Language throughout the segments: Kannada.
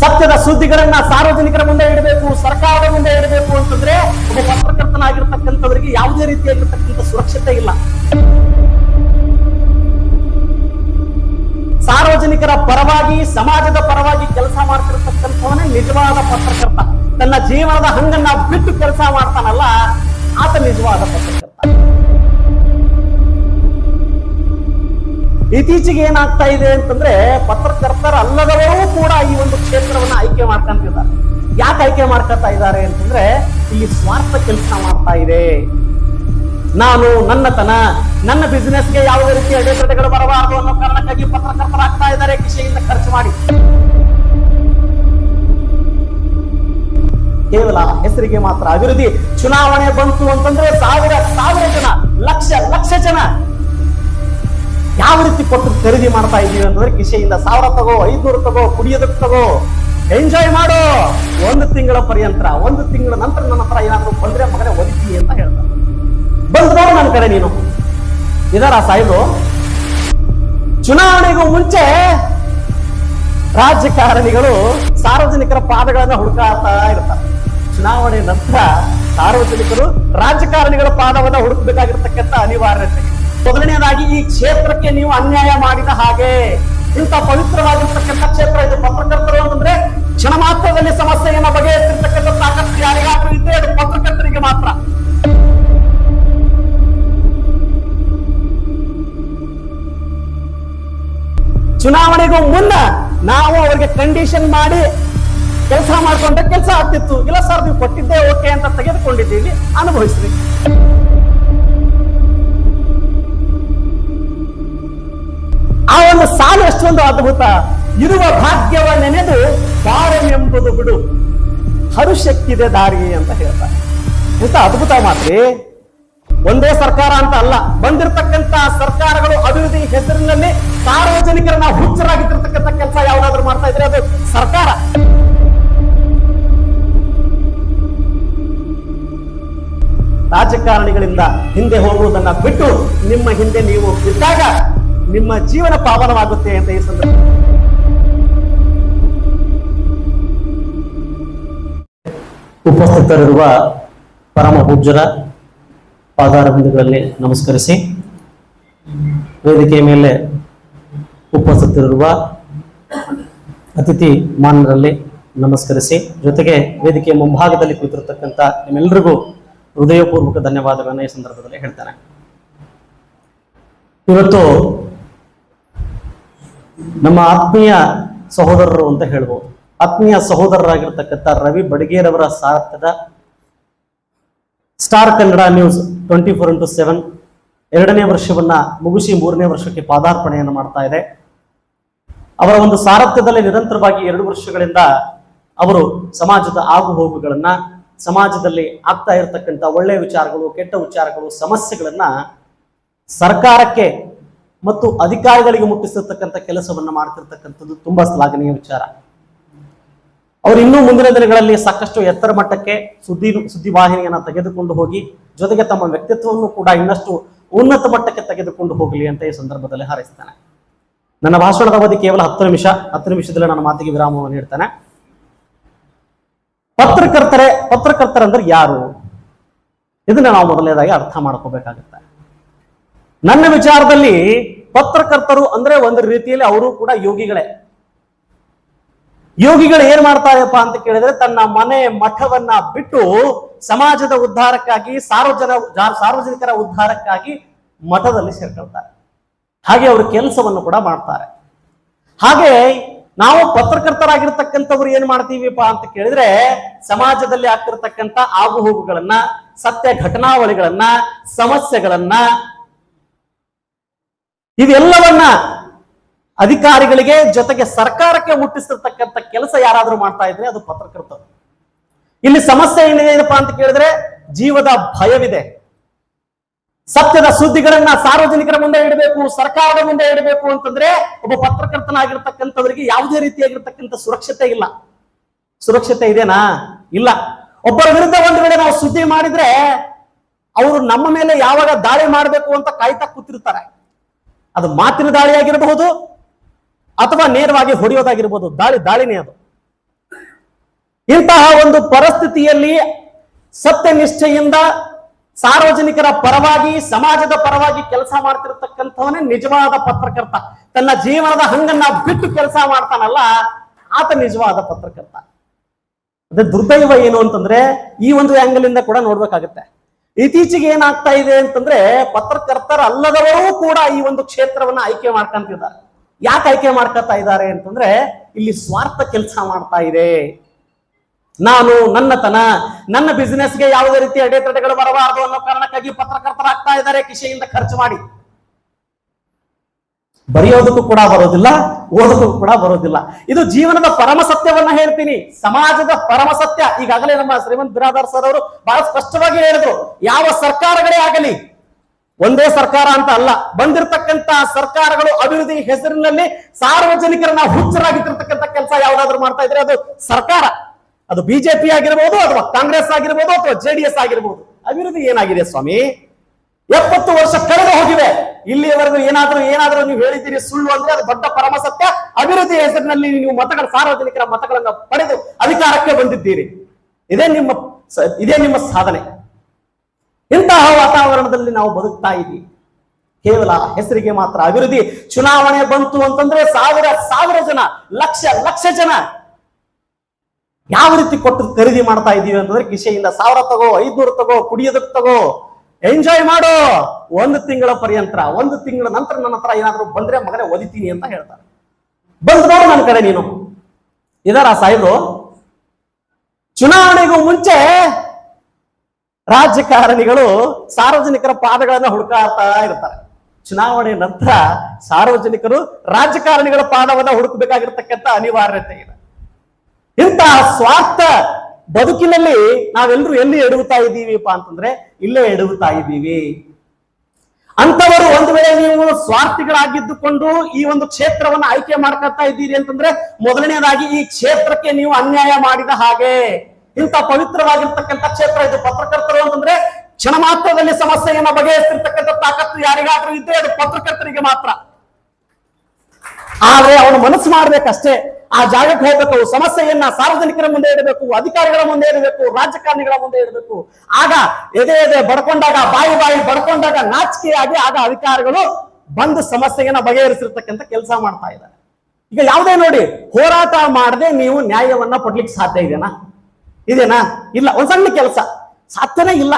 ಸತ್ಯದ ಸುದ್ದಿಗಳನ್ನ ಸಾರ್ವಜನಿಕರ ಮುಂದೆ ಇಡಬೇಕು, ಸರ್ಕಾರದ ಮುಂದೆ ಇಡಬೇಕು ಅಂತಂದ್ರೆ ಒಬ್ಬ ಪತ್ರಕರ್ತನಾಗಿರ್ತಕ್ಕಂಥವರಿಗೆ ಯಾವುದೇ ರೀತಿಯಾಗಿರ್ತಕ್ಕಂಥ ಸುರಕ್ಷತೆ ಇಲ್ಲ. ಸಾರ್ವಜನಿಕರ ಪರವಾಗಿ, ಸಮಾಜದ ಪರವಾಗಿ ಕೆಲಸ ಮಾಡ್ತಿರ್ತಕ್ಕಂಥವನೇ ನಿಜವಾದ ಪತ್ರಕರ್ತ. ತನ್ನ ಜೀವನದ ಹಂಗನ್ನ ಬಿಟ್ಟು ಕೆಲಸ ಮಾಡ್ತಾನಲ್ಲ, ಆತ ನಿಜವಾದ ಪತ್ರಕರ್ತ. ಇತ್ತೀಚೆಗೆ ಏನಾಗ್ತಾ ಇದೆ ಅಂತಂದ್ರೆ ಪತ್ರಕರ್ತರ ಅಲ್ಲದವರು ಕೂಡ ಈ ಒಂದು ಕ್ಷೇತ್ರವನ್ನ ಆಯ್ಕೆ ಮಾಡ್ಕೊಂತಿದ್ದಾರೆ. ಯಾಕೆ ಆಯ್ಕೆ ಮಾಡ್ಕೊತಾ ಇದ್ದಾರೆ ಅಂತಂದ್ರೆ ಇಲ್ಲಿ ಸ್ವಾರ್ಥ ಕೆಲಸ ಮಾಡ್ತಾ ಇದೆ. ನಾನು ನನ್ನತನ, ನನ್ನ ಬಿಸ್ನೆಸ್ಗೆ ಯಾವುದೇ ರೀತಿಯ ಅಡೆತಡೆಗಳು ಬರಬಾರದು ಅನ್ನೋ ಕಾರಣಕ್ಕಾಗಿ ಪತ್ರಕರ್ತರಾಗ್ತಾ ಇದ್ದಾರೆ, ಕೃಷಿಯಿಂದ ಖರ್ಚು ಮಾಡಿ. ಕೇವಲ ಹೆಸರಿಗೆ ಮಾತ್ರ ಅಭಿವೃದ್ಧಿ. ಚುನಾವಣೆ ಬಂತು ಅಂತಂದ್ರೆ ಸಾವಿರ ಸಾವಿರ ಜನ ರೀತಿ ಕೊಟ್ಟು ಖರೀದಿ ಮಾಡ್ತಾ ಇದೀವಿ ಅಂತಂದ್ರೆ ಕಿಸೆಯಿಂದ ಸಾವಿರ ತಗೋ, ಐದ್ನೂರು ತಗೋ ಕುಡಿಯೋದಕ್ಕೆ ತಗೋ. ಎಂಜಾಯ್ ಮಾಡು. ಒಂದು ತಿಂಗಳ ಪರ್ಯಂತರ, ಒಂದು ತಿಂಗಳ ನಂತರ ನನ್ನ ಹತ್ರ ಏನಾದ್ರು ಬಂದ್ರೆ ಮಗನೇ ಒದಿತೀನಿ ಅಂತ ಹೇಳ್ತಾರೆ. ಬಂದ್ ನೋಡು ನನ್ನ ಕಡೆ ನೀನು. ಇದರ ಸಾಯಿಲು ಚುನಾವಣೆಗೂ ಮುಂಚೆ ರಾಜಕಾರಣಿಗಳು ಸಾರ್ವಜನಿಕರ ಪಾದಗಳನ್ನ ಹುಡುಕಾಡ್ತಾ ಇರ್ತಾರೆ. ಚುನಾವಣೆ ನಂತರ ಸಾರ್ವಜನಿಕರು ರಾಜಕಾರಣಿಗಳ ಪಾದವನ್ನ ಹುಡುಕಬೇಕಾಗಿರ್ತಕ್ಕಂಥ ಅನಿವಾರ್ಯತೆ ಮೊದಲನೇದಾಗಿ ಈ ಕ್ಷೇತ್ರಕ್ಕೆ ನೀವು ಅನ್ಯಾಯ ಮಾಡಿದ ಹಾಗೆ, ಇಂಥ ಪವಿತ್ರವಾಗಿರ್ತಕ್ಕಂಥ ಕ್ಷೇತ್ರ ಇದು ಪತ್ರಕರ್ತರು ಅಂತಂದ್ರೆ ಕ್ಷಣ ಮಾತ್ರದಲ್ಲಿ ಸಮಸ್ಯೆಯನ್ನು ಬಗೆಹರಿಸಿರ್ತಕ್ಕಂಥ ಸಾಕಷ್ಟು ಯಾರಿಗಾದ್ರೂ ಇದ್ರೆ ಅದು ಪತ್ರಕರ್ತರಿಗೆ ಮಾತ್ರ. ಚುನಾವಣೆಗೂ ಮುನ್ನ ನಾವು ಅವರಿಗೆ ಕಂಡೀಷನ್ ಮಾಡಿ ಕೆಲಸ ಮಾಡಿಕೊಂಡ್ರೆ ಕೆಲಸ ಆಗ್ತಿತ್ತು. ಇಲ್ಲ ಸರ್, ನೀವು ಕೊಟ್ಟಿದ್ದೇ ಓಕೆ ಅಂತ ತೆಗೆದುಕೊಂಡಿದ್ದೀವಿ, ಅನುಭವಿಸ್ರಿ. ಆ ಒಂದು ಸಾಲು ಎಷ್ಟೊಂದು ಅದ್ಭುತ. ಇರುವ ಭಾಗ್ಯವ ನೆನೆದು ಎಂಬುದು ಬಿಡು. ಹರುಶಕ್ತಿದೆ ದಾರಿ ಅಂತ ಹೇಳ್ತಾರೆ. ಎಂತ ಅದ್ಭುತ ಮಾತ್ರಿ ಒಂದೇ ಸರ್ಕಾರ ಅಂತ ಅಲ್ಲ. ಬಂದಿರತಕ್ಕಂತ ಸರ್ಕಾರಗಳು ಅಭಿವೃದ್ಧಿ ಹೆಸರಿನಲ್ಲಿ ಸಾರ್ವಜನಿಕರನ್ನ ಹುಚ್ಚರಾಗಿರ್ತಕ್ಕಂಥ ಕೆಲಸ ಯಾವ್ದಾದ್ರು ಮಾಡ್ತಾ ಇದ್ರೆ ಅದು ಸರ್ಕಾರ. ರಾಜಕಾರಣಿಗಳಿಂದ ಹಿಂದೆ ಹೋಗುವುದನ್ನ ಬಿಟ್ಟು ನಿಮ್ಮ ಹಿಂದೆ ನೀವು ಬಿದ್ದಾಗ ನಿಮ್ಮ ಜೀವನ ಪಾವನವಾಗುತ್ತೆ ಅಂತ ಈ ಸಂದರ್ಭ ಉಪಸ್ಥಿತರಿರುವ ಪರಮ ಪೂಜ್ಯರ ಪಾದಾರಬಿಂದುಗಳಲ್ಲಿ ನಮಸ್ಕರಿಸಿ, ವೇದಿಕೆಯ ಮೇಲೆ ಉಪಸ್ಥಿತರಿರುವ ಅತಿಥಿ ಮಾನ್ಯರಲ್ಲಿ ನಮಸ್ಕರಿಸಿ, ಜೊತೆಗೆ ವೇದಿಕೆಯ ಮುಂಭಾಗದಲ್ಲಿ ಕುಳಿತಿರತಕ್ಕಂಥ ನಿಮ್ಮೆಲ್ಲರಿಗೂ ಹೃದಯಪೂರ್ವಕ ಧನ್ಯವಾದಗಳನ್ನು ಈ ಸಂದರ್ಭದಲ್ಲಿ ಹೇಳ್ತಾರೆ ಇವತ್ತು ನಮ್ಮ ಆತ್ಮೀಯ ಸಹೋದರರು ಅಂತ ಹೇಳ್ಬೋದು. ಆತ್ಮೀಯ ಸಹೋದರರಾಗಿರ್ತಕ್ಕಂಥ ರವಿ ಬಡಗೇರವರ ಸಾರಥ್ಯದ star Kannada news twenty four into seven ಎರಡನೇ ವರ್ಷವನ್ನ ಮುಗಿಸಿ ಮೂರನೇ ವರ್ಷಕ್ಕೆ ಪಾದಾರ್ಪಣೆಯನ್ನು ಮಾಡ್ತಾ ಇದೆ. ಅವರ ಒಂದು ಸಾರಥ್ಯದಲ್ಲಿ ನಿರಂತರವಾಗಿ ಎರಡು ವರ್ಷಗಳಿಂದ ಅವರು ಸಮಾಜದ ಆಗು ಹೋಗುಗಳನ್ನ ಸಮಾಜದಲ್ಲಿ ಆಗ್ತಾ ಇರತಕ್ಕಂಥ ಒಳ್ಳೆಯ ವಿಚಾರಗಳು, ಕೆಟ್ಟ ವಿಚಾರಗಳು, ಸಮಸ್ಯೆಗಳನ್ನ ಸರ್ಕಾರಕ್ಕೆ ಮತ್ತು ಅಧಿಕಾರಿಗಳಿಗೆ ಮುಟ್ಟಿಸಿರ್ತಕ್ಕಂಥ ಕೆಲಸವನ್ನ ಮಾಡ್ತಿರ್ತಕ್ಕಂಥದ್ದು ತುಂಬಾ ಶ್ಲಾಘನೀಯ ವಿಚಾರ. ಅವರು ಇನ್ನೂ ಮುಂದಿನ ದಿನಗಳಲ್ಲಿ ಸಾಕಷ್ಟು ಎತ್ತರ ಮಟ್ಟಕ್ಕೆ ಸುದ್ದಿ ಸುದ್ದಿವಾಹಿನಿಯನ್ನ ತೆಗೆದುಕೊಂಡು ಹೋಗಿ, ಜೊತೆಗೆ ತಮ್ಮ ವ್ಯಕ್ತಿತ್ವವನ್ನು ಕೂಡ ಇನ್ನಷ್ಟು ಉನ್ನತ ಮಟ್ಟಕ್ಕೆ ತೆಗೆದುಕೊಂಡು ಹೋಗಲಿ ಅಂತ ಈ ಸಂದರ್ಭದಲ್ಲಿ ಹಾರೈಸ್ತಾನೆ. ನನ್ನ ಭಾಷಣದ ಅವಧಿ ಕೇವಲ ಹತ್ತು ನಿಮಿಷ, ಹತ್ತು ನಿಮಿಷದಲ್ಲಿ ನನ್ನ ಮಾತಿಗೆ ವಿರಾಮವನ್ನು ನೀಡ್ತಾನೆ. ಪತ್ರಕರ್ತರೇ, ಪತ್ರಕರ್ತರಂದ್ರೆ ಯಾರು? ಇದನ್ನ ನಾವು ಮೊದಲನೇದಾಗಿ ಅರ್ಥ ಮಾಡ್ಕೋಬೇಕಾಗುತ್ತೆ. ನನ್ನ ವಿಚಾರದಲ್ಲಿ ಪತ್ರಕರ್ತರು ಅಂದ್ರೆ ಒಂದು ರೀತಿಯಲ್ಲಿ ಅವರು ಕೂಡ ಯೋಗಿಗಳೇ. ಯೋಗಿಗಳು ಏನ್ ಮಾಡ್ತಾರೆಪ್ಪ ಅಂತ ಕೇಳಿದ್ರೆ ತನ್ನ ಮನೆ ಮಠವನ್ನ ಬಿಟ್ಟು ಸಮಾಜದ ಉದ್ಧಾರಕ್ಕಾಗಿ, ಸಾರ್ವಜನ, ಸಾರ್ವಜನಿಕರ ಉದ್ಧಾರಕ್ಕಾಗಿ ಮಠದಲ್ಲಿ ಸೇರ್ಕೊಳ್ತಾರೆ. ಹಾಗೆ ಅವರು ಕೆಲಸವನ್ನು ಕೂಡ ಮಾಡ್ತಾರೆ. ಹಾಗೆ ನಾವು ಪತ್ರಕರ್ತರಾಗಿರ್ತಕ್ಕಂಥವ್ರು ಏನ್ ಮಾಡ್ತೀವಿಪ್ಪ ಅಂತ ಕೇಳಿದ್ರೆ ಸಮಾಜದಲ್ಲಿ ಆಗ್ತಿರ್ತಕ್ಕಂಥ ಆಗುಹೋಗುಗಳನ್ನ ಸತ್ಯ ಘಟನಾವಳಿಗಳನ್ನ ಸಮಸ್ಯೆಗಳನ್ನ ಇದೆಲ್ಲವನ್ನ ಅಧಿಕಾರಿಗಳಿಗೆ ಜೊತೆಗೆ ಸರ್ಕಾರಕ್ಕೆ ಮುಟ್ಟಿಸಿರ್ತಕ್ಕಂಥ ಕೆಲಸ ಯಾರಾದ್ರೂ ಮಾಡ್ತಾ ಇದ್ರೆ ಅದು ಪತ್ರಕರ್ತರು. ಇಲ್ಲಿ ಸಮಸ್ಯೆ ಏನಿದೆಯಪ್ಪ ಅಂತ ಕೇಳಿದ್ರೆ ಜೀವದ ಭಯವಿದೆ. ಸತ್ಯದ ಸುದ್ದಿಗಳನ್ನ ಸಾರ್ವಜನಿಕರ ಮುಂದೆ ಇಡಬೇಕು, ಸರ್ಕಾರದ ಮುಂದೆ ಇಡಬೇಕು ಅಂತಂದ್ರೆ ಒಬ್ಬ ಪತ್ರಕರ್ತನಾಗಿರ್ತಕ್ಕಂಥವರಿಗೆ ಯಾವುದೇ ರೀತಿಯಾಗಿರ್ತಕ್ಕಂಥ ಸುರಕ್ಷತೆ ಇಲ್ಲ. ಸುರಕ್ಷತೆ ಇದೆನಾ? ಇಲ್ಲ. ಒಬ್ಬರ ವಿರುದ್ಧ ಒಂದು ವೇಳೆ ನಾವು ಸುದ್ದಿ ಮಾಡಿದ್ರೆ ಅವರು ನಮ್ಮ ಮೇಲೆ ಯಾವಾಗ ದಾಳಿ ಮಾಡಬೇಕು ಅಂತ ಕಾಯ್ತಾ ಕೂತಿರ್ತಾರೆ. ಅದು ಮಾತಿನ ದಾಳಿ ಆಗಿರಬಹುದು ಅಥವಾ ನೇರವಾಗಿ ಹೊಡೆಯೋದಾಗಿರ್ಬೋದು ದಾಳಿ ದಾಳಿನೇ ಅದು. ಇಂತಹ ಒಂದು ಪರಿಸ್ಥಿತಿಯಲ್ಲಿ ಸತ್ಯನಿಷ್ಠೆಯಿಂದ ಸಾರ್ವಜನಿಕರ ಪರವಾಗಿ, ಸಮಾಜದ ಪರವಾಗಿ ಕೆಲಸ ಮಾಡ್ತಿರ್ತಕ್ಕಂಥವನೇ ನಿಜವಾದ ಪತ್ರಕರ್ತ. ತನ್ನ ಜೀವನದ ಹಂಗನ್ನ ಬಿಟ್ಟು ಕೆಲಸ ಮಾಡ್ತಾನಲ್ಲ, ಆತ ನಿಜವಾದ ಪತ್ರಕರ್ತ. ಅದೇ ದುರ್ದೈವ ಏನು ಅಂತಂದ್ರೆ ಈ ಒಂದು ಆಂಗಲ್ ಇಂದ ಕೂಡ ನೋಡ್ಬೇಕಾಗತ್ತೆ. ಇತ್ತೀಚೆಗೆ ಏನಾಗ್ತಾ ಇದೆ ಅಂತಂದ್ರೆ ಪತ್ರಕರ್ತರ ಅಲ್ಲದವರೂ ಕೂಡ ಈ ಒಂದು ಕ್ಷೇತ್ರವನ್ನ ಆಯ್ಕೆ ಮಾಡ್ಕೊಂತಿದ್ದಾರೆ. ಯಾಕೆ ಆಯ್ಕೆ ಮಾಡ್ಕೊತಾ ಇದ್ದಾರೆ ಅಂತಂದ್ರೆ ಇಲ್ಲಿ ಸ್ವಾರ್ಥ ಕೆಲಸ ಮಾಡ್ತಾ ಇದೆ. ನಾನು ನನ್ನತನ, ನನ್ನ ಬಿಸಿನೆಸ್ಗೆ ಯಾವುದೇ ರೀತಿ ಅಡೆತಡೆಗಳು ಬರಬಾರದು ಅನ್ನೋ ಕಾರಣಕ್ಕಾಗಿ ಪತ್ರಕರ್ತರಾಗ್ತಾ ಇದ್ದಾರೆ ಕಿಶೆಯಿಂದ ಖರ್ಚು ಮಾಡಿ. ಬರೆಯೋದಕ್ಕೂ ಕೂಡ ಬರೋದಿಲ್ಲ, ಓದೋದಕ್ಕೂ ಕೂಡ ಬರೋದಿಲ್ಲ. ಇದು ಜೀವನದ ಪರಮ ಸತ್ಯವನ್ನ ಹೇಳ್ತೀನಿ. ಸಮಾಜದ ಪರಮ ಸತ್ಯ. ಈಗಾಗಲೇ ನಮ್ಮ ಶ್ರೀಮಂತ ಬಿರಾದಾರ್ ಸರ್ ಅವರು ಬಹಳ ಸ್ಪಷ್ಟವಾಗಿ ಹೇಳಿದ್ರು, ಯಾವ ಸರ್ಕಾರಗಳೇ ಆಗಲಿ, ಒಂದೇ ಸರ್ಕಾರ ಅಂತ ಅಲ್ಲ ಬಂದಿರತಕ್ಕಂತ ಸರ್ಕಾರಗಳು ಅಭಿವೃದ್ಧಿ ಹೆಸರಿನಲ್ಲಿ ಸಾರ್ವಜನಿಕರನ್ನ ಹುಚ್ಚರಾಗಿಟ್ಟಿರ್ತಕ್ಕಂಥ ಕೆಲಸ ಯಾವ್ದಾದ್ರು ಮಾಡ್ತಾ ಇದ್ರೆ ಅದು ಸರ್ಕಾರ. ಅದು ಬಿಜೆಪಿ ಆಗಿರ್ಬೋದು ಅಥವಾ ಕಾಂಗ್ರೆಸ್ ಆಗಿರ್ಬೋದು ಅಥವಾ ಜೆಡಿಎಸ್ ಆಗಿರ್ಬೋದು. ಅಭಿವೃದ್ಧಿ ಏನಾಗಿದೆ ಸ್ವಾಮಿ? ಎಪ್ಪತ್ತು ವರ್ಷ ಕಳೆದು ಹೋಗಿವೆ ಇಲ್ಲಿಯವರೆಗೂ ಏನಾದರೂ ಏನಾದರೂ ನೀವು ಹೇಳಿದ್ದೀರಿ ಸುಳ್ಳು ಅಂದ್ರೆ ಅದು ದೊಡ್ಡ ಪರಮಸತ್ಯ. ಅಭಿವೃದ್ಧಿ ಹೆಸರಿನಲ್ಲಿ ನೀವು ಮತಗಳ ಸಾರ್ವಜನಿಕರ ಮತಗಳನ್ನ ಪಡೆದು ಅಧಿಕಾರಕ್ಕೆ ಬಂದಿದ್ದೀರಿ. ಇದೇ ನಿಮ್ಮ ಇದೇ ನಿಮ್ಮ ಸಾಧನೆ. ಇಂತಹ ವಾತಾವರಣದಲ್ಲಿ ನಾವು ಬದುಕ್ತಾ ಇದ್ದೀವಿ. ಕೇವಲ ಹೆಸರಿಗೆ ಮಾತ್ರ ಅಭಿವೃದ್ಧಿ. ಚುನಾವಣೆ ಬಂತು ಅಂತಂದ್ರೆ ಸಾವಿರ ಸಾವಿರ ಜನ, ಲಕ್ಷ ಲಕ್ಷ ಜನ ಯಾವ ರೀತಿ ಕೊಟ್ಟು ಖರೀದಿ ಮಾಡ್ತಾ ಇದೀವಿ ಅಂತಂದ್ರೆ ಕಿಶೆಯಿಂದ ಸಾವಿರ ತಗೋ, ಐದ್ನೂರು ತಗೋ, ಕುಡಿಯೋದಕ್ಕೆ ತಗೋ. ಎಂಜಾಯ್ ಮಾಡು. ಒಂದು ತಿಂಗಳ ಪರ್ಯಂತರ, ಒಂದು ತಿಂಗಳ ನಂತರ ನನ್ನ ಹತ್ರ ಏನಾದರೂ ಬಂದ್ರೆ ಮಗನೇ ಒದಿತೀನಿ ಅಂತ ಹೇಳ್ತಾರೆ. ಬಂದ್ ನೋಡು ನನ್ನ ಕಡೆ ನೀನು. ಇದಾರ ಸಾಹೇಬ್ರು? ಚುನಾವಣೆಗೂ ಮುಂಚೆ ರಾಜಕಾರಣಿಗಳು ಸಾರ್ವಜನಿಕರ ಪಾದಗಳನ್ನ ಹುಡುಕಾಡ್ತಾ ಇರ್ತಾರೆ. ಚುನಾವಣೆ ನಂತರ ಸಾರ್ವಜನಿಕರು ರಾಜಕಾರಣಿಗಳ ಪಾದವನ್ನ ಹುಡುಕಬೇಕಾಗಿರ್ತಕ್ಕಂಥ ಅನಿವಾರ್ಯತೆ ಇದೆ. ಇಂತಹ ಸ್ವಾರ್ಥ ಬದುಕಿನಲ್ಲಿ ನಾವೆಲ್ಲರೂ ಎಲ್ಲಿ ಎಡುಗುತ್ತಾ ಇದ್ದೀವಿಪ್ಪ ಅಂತಂದ್ರೆ ಇಲ್ಲೇ ಎಡುಗುತ್ತಾ ಇದ್ದೀವಿ. ಅಂತವರು ಒಂದು ವೇಳೆ ನೀವು ಸ್ವಾರ್ಥಿಗಳಾಗಿದ್ದುಕೊಂಡು ಈ ಒಂದು ಕ್ಷೇತ್ರವನ್ನ ಆಯ್ಕೆ ಮಾಡ್ಕೊತಾ ಇದ್ದೀರಿ ಅಂತಂದ್ರೆ ಮೊದಲನೇದಾಗಿ ಈ ಕ್ಷೇತ್ರಕ್ಕೆ ನೀವು ಅನ್ಯಾಯ ಮಾಡಿದ ಹಾಗೆ. ಇಂಥ ಪವಿತ್ರವಾಗಿರ್ತಕ್ಕಂಥ ಕ್ಷೇತ್ರ ಇದು ಪತ್ರಕರ್ತರು ಅಂತಂದ್ರೆ ಕ್ಷಣ ಮಾತ್ರದಲ್ಲಿ ಸಮಸ್ಯೆಯನ್ನು ಬಗೆಹರಿಸಿರ್ತಕ್ಕಂಥ ತಾಕತ್ತು ಯಾರಿಗಾದ್ರೂ ಇದ್ರೆ ಅದು ಪತ್ರಕರ್ತರಿಗೆ ಮಾತ್ರ. ಆದ್ರೆ ಅವನು ಮನಸ್ಸು ಮಾಡ್ಬೇಕಷ್ಟೇ. ಆ ಜಾಗಕ್ಕೆ ಹೋಗ್ಬೇಕು, ಸಮಸ್ಯೆಯನ್ನ ಸಾರ್ವಜನಿಕರ ಮುಂದೆ ಇಡಬೇಕು, ಅಧಿಕಾರಿಗಳ ಮುಂದೆ ಇಡಬೇಕು ರಾಜಕಾರಣಿಗಳ ಮುಂದೆ ಇಡಬೇಕು. ಆಗ ಎದೆ ಎದೆ ಬಡ್ಕೊಂಡಾಗ, ಬಾಯಿ ಬಾಯಿ ಬಡ್ಕೊಂಡಾಗ ನಾಚಿಕೆಯಾಗಿ ಆಗ ಅಧಿಕಾರಿಗಳು ಬಂದು ಸಮಸ್ಯೆಯನ್ನ ಬಗೆಹರಿಸಿರ್ತಕ್ಕಂಥ ಕೆಲಸ ಮಾಡ್ತಾ ಇದ್ದಾರೆ. ಈಗ ಯಾವುದೇ ನೋಡಿ, ಹೋರಾಟ ಮಾಡದೆ ನೀವು ನ್ಯಾಯವನ್ನ ಕೊಡ್ಲಿಕ್ಕೆ ಸಾಧ್ಯ ಇದೆನಾ? ಇದೇನಾ? ಇಲ್ಲ, ಒಂದ್ ಸಣ್ಣ ಕೆಲಸ. ಸಾಧ್ಯನೇ ಇಲ್ಲ.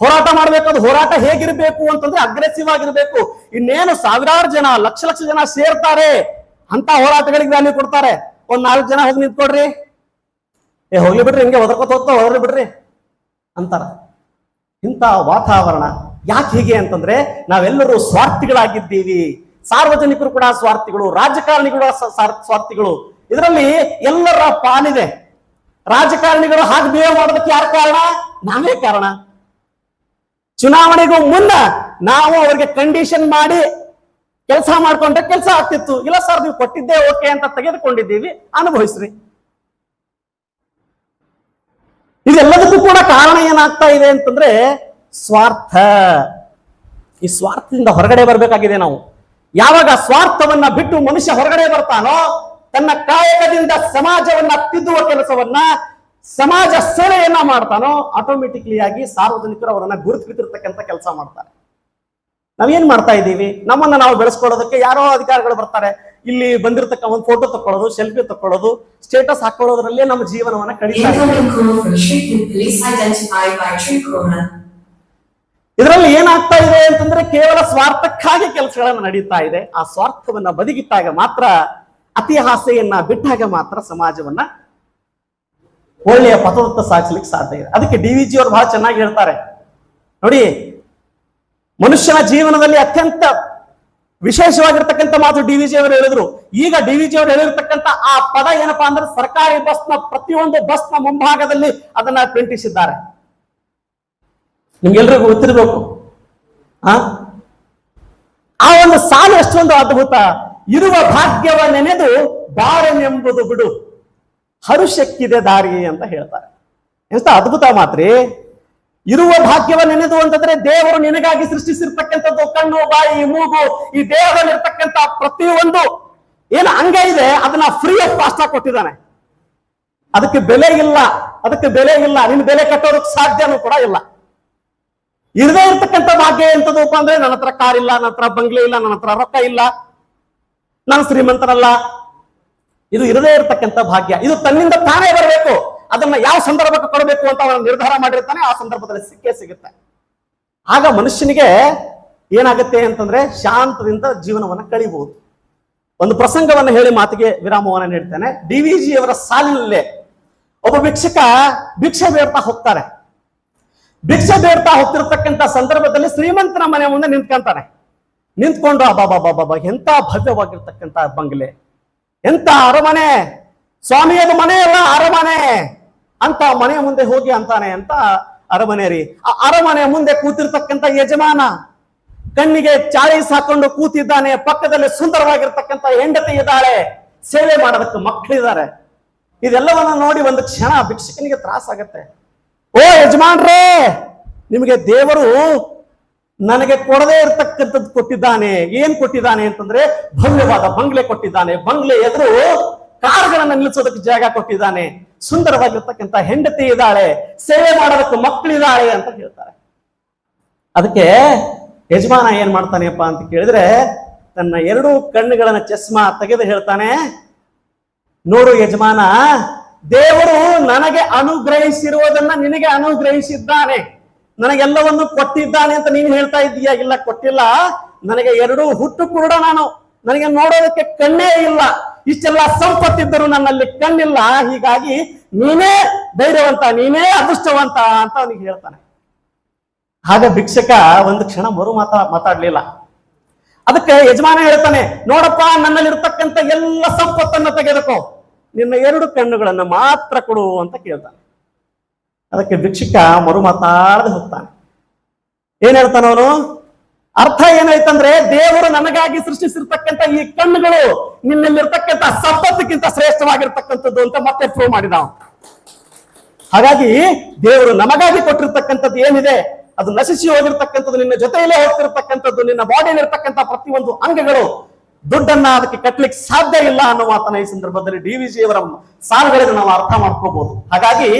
ಹೋರಾಟ ಮಾಡಬೇಕಾದ ಹೋರಾಟ ಹೇಗಿರ್ಬೇಕು ಅಂತಂದ್ರೆ ಅಗ್ರೆಸಿವ್ ಆಗಿರ್ಬೇಕು. ಇನ್ನೇನು ಸಾವಿರಾರು ಜನ, ಲಕ್ಷ ಲಕ್ಷ ಜನ ಸೇರ್ತಾರೆ. ಅಂತ ಹೋರಾಟಗಳಿಗೆ ವ್ಯಾಲ್ಯೂ ಕೊಡ್ತಾರೆ. ಒಂದ್ ನಾಲ್ಕು ಜನ ಹೋಗಿ ನಿಂತ್ಕೊಡ್ರಿ. ಏ, ಹೋಗ್ಲಿ ಬಿಡ್ರಿ, ಹಿಂಗೆ ಒದರ್ಕೊತ ಹೋಗ್ತಾ ಹೋಗ್ಲಿ ಬಿಡ್ರಿ ಅಂತಾರ. ಇಂಥ ವಾತಾವರಣ ಯಾಕೆ ಹೀಗೆ ಅಂತಂದ್ರೆ ನಾವೆಲ್ಲರೂ ಸ್ವಾರ್ಥಿಗಳಾಗಿದ್ದೀವಿ. ಸಾರ್ವಜನಿಕರು ಕೂಡ ಸ್ವಾರ್ಥಿಗಳು, ರಾಜಕಾರಣಿಗಳು ಸ್ವಾರ್ಥಿಗಳು. ಇದರಲ್ಲಿ ಎಲ್ಲರ ಪಾಲಿದೆ. ರಾಜಕಾರಣಿಗಳು ಹಾಗೆ ಬಿಹೇವ್ ಮಾಡೋದಕ್ಕೆ ಯಾರು ಕಾರಣ? ನಾವೇ ಕಾರಣ. ಚುನಾವಣೆಗೂ ಮುನ್ನ ನಾವು ಅವರಿಗೆ ಕಂಡೀಷನ್ ಮಾಡಿ ಕೆಲಸ ಮಾಡ್ಕೊಂಡ್ರೆ ಕೆಲಸ ಆಗ್ತಿತ್ತು. ಇಲ್ಲ ಸರ್ ನೀವು ಕೊಟ್ಟಿದ್ದೇ ಓಕೆ ಅಂತ ತೆಗೆದುಕೊಂಡಿದ್ದೀವಿ. ಅನುಭವಿಸ್ರಿ. ಇದೆಲ್ಲದಕ್ಕೂ ಕೂಡ ಕಾರಣ ಏನಾಗ್ತಾ ಇದೆ ಅಂತಂದ್ರೆ ಸ್ವಾರ್ಥ. ಈ ಸ್ವಾರ್ಥದಿಂದ ಹೊರಗಡೆ ಬರಬೇಕಾಗಿದೆ ನಾವು. ಯಾವಾಗ ಸ್ವಾರ್ಥವನ್ನ ಬಿಟ್ಟು ಮನುಷ್ಯ ಹೊರಗಡೆ ಬರ್ತಾನೋ, ತನ್ನ ಕಾಯಕದಿಂದ ಸಮಾಜವನ್ನ ತಿದ್ದುವ ಕೆಲಸವನ್ನ, ಸಮಾಜ ಸೇವೆಯನ್ನ ಮಾಡ್ತಾನೋ ಆಟೋಮೆಟಿಕ್ಲಿ ಆಗಿ ಸಾರ್ವಜನಿಕರು ಅವರನ್ನ ಗುರುತಿಟ್ಟಿರ್ತಕ್ಕಂಥ ಕೆಲಸ ಮಾಡ್ತಾರೆ. ನಾವೇನ್ ಮಾಡ್ತಾ ಇದ್ದೀವಿ? ನಮ್ಮನ್ನ ನಾವು ಬೆಳೆಸ್ಕೊಳ್ಳೋದಕ್ಕೆ ಯಾರೋ ಅಧಿಕಾರಿಗಳು ಬರ್ತಾರೆ. ಇಲ್ಲಿ ಬಂದಿರತಕ್ಕ ಒಂದು ಫೋಟೋ ತಕೊಳ್ಳೋದು ಸೆಲ್ಫಿ ತಕೊಳ್ಳೋದು ಸ್ಟೇಟಸ್ ಹಾಕೊಳ್ಳೋದ್ರಲ್ಲೇ ನಮ್ಮ ಜೀವನವನ್ನ ಕಡಿತ. ಇದರಲ್ಲಿ ಏನಾಗ್ತಾ ಇದೆ ಅಂತಂದ್ರೆ ಕೇವಲ ಸ್ವಾರ್ಥಕ್ಕಾಗಿ ಕೆಲಸಗಳನ್ನ ನಡೀತಾ ಇದೆ. ಆ ಸ್ವಾರ್ಥವನ್ನ ಬದಿಗಿಟ್ಟಾಗ ಮಾತ್ರ ಅತಿ ಆಸೆಯನ್ನ ಬಿಟ್ಟಾಗ ಮಾತ್ರ ಸಮಾಜವನ್ನ ಒಳ್ಳೆಯ ಪಥದತ್ತ ಸಾಗಿಸ್ಲಿಕ್ಕೆ ಸಾಧ್ಯ ಇದೆ. ಅದಕ್ಕೆ ಡಿ ವಿ ಜಿ ಅವರು ಬಹಳ ಚೆನ್ನಾಗಿ ಹೇಳ್ತಾರೆ. ನೋಡಿ ಮನುಷ್ಯನ ಜೀವನದಲ್ಲಿ ಅತ್ಯಂತ ವಿಶೇಷವಾಗಿರ್ತಕ್ಕಂಥ ಮಾತು ಡಿ ವಿ ಜಿ ಅವರು ಹೇಳಿದ್ರು. ಈಗ ಡಿ ವಿ ಜಿ ಅವರು ಹೇಳಿರ್ತಕ್ಕಂಥ ಆ ಪದ ಏನಪ್ಪಾ ಅಂದ್ರೆ ಸರ್ಕಾರಿ ಬಸ್ನ ಪ್ರತಿಯೊಂದು ಬಸ್ನ ಮುಂಭಾಗದಲ್ಲಿ ಅದನ್ನ ಪ್ರಿಂಟಿಸಿದ್ದಾರೆ. ನಿಮ್ಗೆಲ್ರಿಗೂ ಗೊತ್ತಿರಬೇಕು. ಆ? ಆ ಒಂದು ಸಾಲು ಎಷ್ಟೊಂದು ಅದ್ಭುತ. ಇರುವ ಭಾಗ್ಯವ ನೆನೆದು ಬಾರನೆಂಬುದು ಬಿಡು. ಹರುಷಕ್ಕಿದೆ ದಾರಿ ಅಂತ ಹೇಳ್ತಾರೆ. ಎಂತ ಅದ್ಭುತ ಮಾತ್ರಿ. ಇರುವ ಭಾಗ್ಯವ ನೆನೆದು ಅಂತಂದ್ರೆ ದೇವರು ನಿನಗಾಗಿ ಸೃಷ್ಟಿಸಿರ್ತಕ್ಕಂಥದ್ದು ಕಣ್ಣು, ಬಾಯಿ, ಮೂಗು, ಈ ದೇಹದಲ್ಲಿರ್ತಕ್ಕಂಥ ಪ್ರತಿಯೊಂದು. ಏನು ಅಂಗ ಇದೆ, ಅದನ್ನ ಫ್ರೀ ಆಫ್ ಕಾಸ್ಟ್ ಕೊಟ್ಟಿದ್ದಾನೆ. ಅದಕ್ಕೆ ಬೆಲೆ ಇಲ್ಲ, ಅದಕ್ಕೆ ಬೆಲೆ ಇಲ್ಲ, ನಿನ್ ಬೆಲೆ ಕಟ್ಟೋದಕ್ಕೆ ಸಾಧ್ಯನೂ ಕೂಡ ಇಲ್ಲ. ಇರದೇ ಇರ್ತಕ್ಕಂಥ ಭಾಗ್ಯ ಎಂತದಪ್ಪ ಅಂದ್ರೆ ನನ್ನ ಹತ್ರ ಕಾರ್ ಇಲ್ಲ, ನನ್ನ ಹತ್ರ ಬಂಗ್ಲೆ ಇಲ್ಲ, ನನ್ನ ಹತ್ರ ರೊಕ್ಕ ಇಲ್ಲ, ನಾನು ಶ್ರೀಮಂತನಲ್ಲ. ಇದು ಇರದೇ ಇರತಕ್ಕಂಥ ಭಾಗ್ಯ. ಇದು ತನ್ನಿಂದ ತಾನೇ ಬರಬೇಕು. ಅದನ್ನ ಯಾವ ಸಂದರ್ಭಕ್ಕೆ ಕೊಡಬೇಕು ಅಂತ ಅವನು ನಿರ್ಧಾರ ಮಾಡಿರ್ತಾನೆ, ಆ ಸಂದರ್ಭದಲ್ಲಿ ಸಿಕ್ಕೇ ಸಿಗುತ್ತೆ. ಆಗ ಮನುಷ್ಯನಿಗೆ ಏನಾಗುತ್ತೆ ಅಂತಂದ್ರೆ ಶಾಂತದಿಂದ ಜೀವನವನ್ನ ಕಳಿಬಹುದು. ಒಂದು ಪ್ರಸಂಗವನ್ನು ಹೇಳಿ ಮಾತಿಗೆ ವಿರಾಮವನ್ನು ನೀಡ್ತೇನೆ. ಡಿ ವಿ ಜಿ ಅವರ ಸಾಲಿನಲ್ಲೇ ಒಬ್ಬ ಭಿಕ್ಷಕ ಭಿಕ್ಷೆ ಬೇಡ್ತಾ ಹೋಗ್ತಾರೆ. ಭಿಕ್ಷೆ ಬೇಡ್ತಾ ಹೋಗ್ತಿರ್ತಕ್ಕಂಥ ಸಂದರ್ಭದಲ್ಲಿ ಶ್ರೀಮಂತನ ಮನೆ ಮುಂದೆ ನಿಂತ್ಕೊಂತಾನೆ. ನಿಂತ್ಕೊಂಡು ಬಾಬಾ ಎಂತ ಭವ್ಯವಾಗಿರ್ತಕ್ಕಂಥ ಬಂಗ್ಲೆ. ಎಂತ ಅರಮನೆ. ಸ್ವಾಮಿಯದು ಮನೆ ಅಲ್ಲ ಅರಮನೆ. ಅಂತ ಮನೆಯ ಮುಂದೆ ಹೋಗಿ ಅಂತಾನೆ ಅಂತ ಅರಮನೆ ರೀ. ಆ ಅರಮನೆ ಮುಂದೆ ಕೂತಿರ್ತಕ್ಕಂಥ ಯಜಮಾನ ಕಣ್ಣಿಗೆ ಚಾಳೀಸ್ ಹಾಕೊಂಡು ಕೂತಿದ್ದಾನೆ, ಪಕ್ಕದಲ್ಲಿ ಸುಂದರವಾಗಿರ್ತಕ್ಕಂಥ ಹೆಂಡತಿ ಇದ್ದಾಳೆ, ಸೇವೆ ಮಾಡೋದಕ್ಕೆ ಮಕ್ಕಳಿದ್ದಾರೆ. ಇದೆಲ್ಲವನ್ನ ನೋಡಿ ಒಂದು ಕ್ಷಣ ಭಿಕ್ಷಕನಿಗೆ ತ್ರಾಸಾಗತ್ತೆ ಓ ಯಜಮಾನ್ರೇ, ನಿಮಗೆ ದೇವರು ನನಗೆ ಕೊಡದೇ ಇರತಕ್ಕಂಥದ್ದು ಕೊಟ್ಟಿದ್ದಾನೆ. ಏನ್ ಕೊಟ್ಟಿದ್ದಾನೆ ಅಂತಂದ್ರೆ ಭವ್ಯವಾದ ಬಂಗ್ಲೆ ಕೊಟ್ಟಿದ್ದಾನೆ. ಬಂಗ್ಲೆ ಎದುರು ಕಾರುಗಳನ್ನ ನಿಲ್ಲಿಸೋದಕ್ಕೆ ಜಾಗ ಕೊಟ್ಟಿದ್ದಾನೆ. ಸುಂದರವಾಗಿರ್ತಕ್ಕಂಥ ಹೆಂಡತಿ ಇದ್ದಾಳೆ. ಸೇವೆ ಮಾಡೋದಕ್ಕೆ ಮಕ್ಕಳಿದ್ದಾಳೆ ಅಂತ ಹೇಳ್ತಾರೆ. ಅದಕ್ಕೆ ಯಜಮಾನ ಏನ್ ಮಾಡ್ತಾನೆಪ್ಪ ಅಂತ ಕೇಳಿದ್ರೆ ತನ್ನ ಎರಡು ಕಣ್ಣುಗಳನ್ನ ಚಸ್ಮಾ ತೆಗೆದು ಹೇಳ್ತಾನೆ, ನೋಡು ಯಜಮಾನ, ದೇವರು ನನಗೆ ಅನುಗ್ರಹಿಸಿರುವುದನ್ನ ನಿನಗೆ ಅನುಗ್ರಹಿಸಿದ್ದಾನೆ. ನನಗೆಲ್ಲವನ್ನು ಕೊಟ್ಟಿದ್ದಾನೆ ಅಂತ ನೀನು ಹೇಳ್ತಾ ಇದ್ದೀಯಾ? ಇಲ್ಲ, ಕೊಟ್ಟಿಲ್ಲ. ನನಗೆ ಎರಡು ಹುಟ್ಟು ಕುರುಡ ನಾನು. ನನಗೆ ನೋಡೋದಕ್ಕೆ ಕಣ್ಣೇ ಇಲ್ಲ. ಇಷ್ಟೆಲ್ಲ ಸಂಪತ್ತಿದ್ದರೂ ನನ್ನಲ್ಲಿ ಕಣ್ಣಿಲ್ಲ, ಹೀಗಾಗಿ ನೀನೇ ಧೈರ್ಯವಂತ, ನೀನೇ ಅದೃಷ್ಟವಂತ ಅಂತ ಅವನಿಗೆ ಹೇಳ್ತಾನೆ. ಆಗ ಭಿಕ್ಷಕ ಒಂದು ಕ್ಷಣ ಮರು ಮಾತಾ, ಮಾತಾಡ್ಲಿಲ್ಲ. ಅದಕ್ಕೆ ಯಜಮಾನ ಹೇಳ್ತಾನೆ, ನೋಡಪ್ಪ, ನನ್ನಲ್ಲಿರ್ತಕ್ಕಂಥ ಎಲ್ಲ ಸಂಪತ್ತನ್ನ ತೆಗೆದುಕೋ. ನಿನ್ನ ಎರಡು ಕಣ್ಣುಗಳನ್ನ ಮಾತ್ರ ಕೊಡು ಅಂತ ಕೇಳ್ತಾನೆ. ಅದಕ್ಕೆ ಭಿಕ್ಷಕ ಮರು ಮಾತಾಡದೆ ಹೋಗ್ತಾನೆ. ಏನ್ ಹೇಳ್ತಾನ ಅವನು ಅರ್ಥ ಏನಾಯ್ತಂದ್ರೆ ದೇವರು ನನಗಾಗಿ ಸೃಷ್ಟಿಸಿರ್ತಕ್ಕಂಥ ಈ ಕಣ್ಣುಗಳು ನಿನ್ನಲ್ಲಿರ್ತಕ್ಕಂಥ ಸಂಪತ್ತಕ್ಕಿಂತ ಶ್ರೇಷ್ಠವಾಗಿರ್ತಕ್ಕಂಥದ್ದು ಅಂತ ಮತ್ತೆ ಪ್ರೂವ್ ಮಾಡಿದ. ಹಾಗಾಗಿ ದೇವರು ನಮಗಾಗಿ ಕೊಟ್ಟಿರ್ತಕ್ಕಂಥದ್ದು ಏನಿದೆ? ಅದು ನಶಿಸಿ ಹೋಗಿರ್ತಕ್ಕಂಥದ್ದು, ನಿನ್ನ ಜೊತೆಯಲ್ಲೇ ಹೋಗ್ತಿರ್ತಕ್ಕಂಥದ್ದು, ನಿನ್ನ ಬಾಡಿಯಲ್ಲಿ ಇರ್ತಕ್ಕಂಥ ಪ್ರತಿಯೊಂದು ಅಂಗಗಳು. ದುಡ್ಡನ್ನ ಅದಕ್ಕೆ ಕಟ್ಟಲಿಕ್ಕೆ ಸಾಧ್ಯ ಇಲ್ಲ ಅನ್ನೋ ಮಾತನ್ನ ಈ ಸಂದರ್ಭದಲ್ಲಿ ಡಿ ವಿ ಜಿ ಅವರ ಸಾಲುಗಳಿಂದ ನಾವು ಅರ್ಥ ಮಾಡ್ಕೋಬಹುದು ಹಾಗಾಗಿ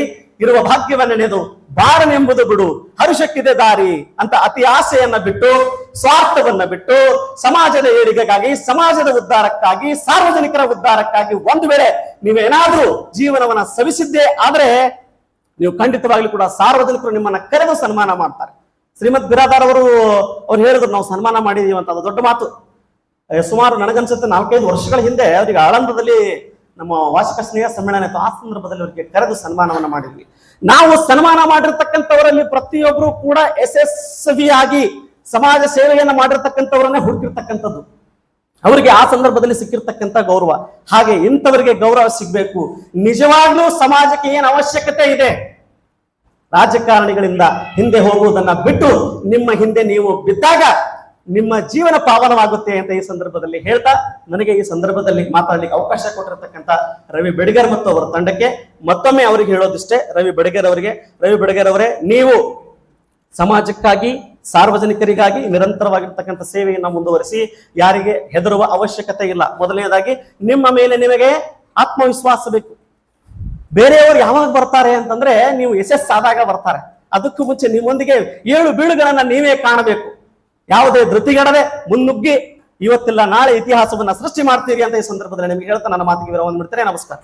ಇರುವ ಭಾಗ್ಯವನ್ನ ನೆನೆದು ಬಾರನೆಂಬುದು ಬಿಡು, ಹರುಷಕ್ಕಿದೆ ದಾರಿ ಅಂತ ಅತಿ ಆಸೆಯನ್ನ ಬಿಟ್ಟು, ಸ್ವಾರ್ಥವನ್ನ ಬಿಟ್ಟು, ಸಮಾಜದ ಏಳಿಗೆಗಾಗಿ, ಸಮಾಜದ ಉದ್ಧಾರಕ್ಕಾಗಿ, ಸಾರ್ವಜನಿಕರ ಉದ್ಧಾರಕ್ಕಾಗಿ ಒಂದು ವೇಳೆ ನೀವೇನಾದ್ರೂ ಜೀವನವನ್ನ ಸವಿಸಿದ್ದೇ ಆದ್ರೆ, ನೀವು ಖಂಡಿತವಾಗ್ಲೂ ಕೂಡ ಸಾರ್ವಜನಿಕರು ನಿಮ್ಮನ್ನ ಕರೆದು ಸನ್ಮಾನ ಮಾಡ್ತಾರೆ. ಶ್ರೀಮದ್ ಬಿರಾದಾರ್ ಅವರು, ಅವ್ರು ಹೇಳಿದ್ರು, ನಾವು ಸನ್ಮಾನ ಮಾಡಿದೀವಿ ಅಂತ ಅದು ದೊಡ್ಡ ಮಾತು. ಸುಮಾರು ನನಗನ್ಸುತ್ತೆ ನಾಲ್ಕೈದು ವರ್ಷಗಳ ಹಿಂದೆ ಅವರಿಗೆ ಆಳಂದದಲ್ಲಿ ನಮ್ಮ ವಾರ್ಷಿಕ ಸ್ನೇಹ ಸಮ್ಮೇಳನ ಇತ್ತು ಆ ಸಂದರ್ಭದಲ್ಲಿ ಅವರಿಗೆ ಕರೆದು ಸನ್ಮಾನವನ್ನು ಮಾಡಿದ್ವಿ. ನಾವು ಸನ್ಮಾನ ಮಾಡಿರ್ತಕ್ಕಂಥವರಲ್ಲಿ ಪ್ರತಿಯೊಬ್ಬರು ಕೂಡ ಯಶಸ್ವಿಯಾಗಿ ಸಮಾಜ ಸೇವೆಯನ್ನು ಮಾಡಿರ್ತಕ್ಕಂಥವರನ್ನೇ ಹುಡುಕಿರ್ತಕ್ಕಂಥದ್ದು. ಅವರಿಗೆ ಆ ಸಂದರ್ಭದಲ್ಲಿ ಸಿಕ್ಕಿರ್ತಕ್ಕಂಥ ಗೌರವ. ಹಾಗೆ ಇಂಥವರಿಗೆ ಗೌರವ ಸಿಗಬೇಕು. ನಿಜವಾಗ್ಲೂ ಸಮಾಜಕ್ಕೆ ಏನು ಅವಶ್ಯಕತೆ ಇದೆ? ರಾಜಕಾರಣಿಗಳಿಂದ ಹಿಂದೆ ಹೋಗುವುದನ್ನ ಬಿಟ್ಟು ನಿಮ್ಮ ಹಿಂದೆ ನೀವು ಬಿದ್ದಾಗ ನಿಮ್ಮ ಜೀವನ ಪಾವನವಾಗುತ್ತೆ ಅಂತ ಈ ಸಂದರ್ಭದಲ್ಲಿ ಹೇಳ್ತಾ ನನಗೆ ಈ ಸಂದರ್ಭದಲ್ಲಿ ಮಾತಾಡ್ಲಿಕ್ಕೆ ಅವಕಾಶ ಕೊಟ್ಟಿರತಕ್ಕಂತ ರವಿ ಬೆಡಗರ್ ಮತ್ತು ಅವರ ತಂಡಕ್ಕೆ ಮತ್ತೊಮ್ಮೆ ಅವರಿಗೆ ಹೇಳೋದಿಷ್ಟೇ, ರವಿ ಬೆಡಗರ್ ಅವರಿಗೆ, ರವಿ ಬೆಡಗರ್ ಅವರೇ, ನೀವು ಸಮಾಜಕ್ಕಾಗಿ, ಸಾರ್ವಜನಿಕರಿಗಾಗಿ ನಿರಂತರವಾಗಿರ್ತಕ್ಕಂಥ ಸೇವೆಯನ್ನು ಮುಂದುವರಿಸಿ ಯಾರಿಗೆ ಹೆದರುವ ಅವಶ್ಯಕತೆ ಇಲ್ಲ. ಮೊದಲನೇದಾಗಿ, ನಿಮ್ಮ ಮೇಲೆ ನಿಮಗೆ ಆತ್ಮವಿಶ್ವಾಸ ಬೇಕು. ಬೇರೆಯವರು ಯಾವಾಗ ಬರ್ತಾರೆ ಅಂತಂದ್ರೆ ನೀವು ಯಶಸ್ಸಾದಾಗ ಬರ್ತಾರೆ. ಅದಕ್ಕೂ ಮುಂಚೆ ನಿಮ್ಮೊಂದಿಗೆ ಏಳು ಬೀಳುಗಳನ್ನ ನೀವೇ ಕಾಣಬೇಕು. ಯಾವುದೇ ಧೃತಿಗಡದೆ ಮುನ್ನುಗ್ಗಿ, ಇವತ್ತಿಲ್ಲ, ನಾಳೆ ಇತಿಹಾಸವನ್ನ ಸೃಷ್ಟಿ ಮಾಡ್ತೀರಿ ಅಂತ ಈ ಸಂದರ್ಭದಲ್ಲಿ ನಿಮಗೆ ಹೇಳ್ತಾ ನನ್ನ ಮಾತಿಗೆ ವಿರಾಮ ಬಿಡ್ತೇನೆ. ನಮಸ್ಕಾರ.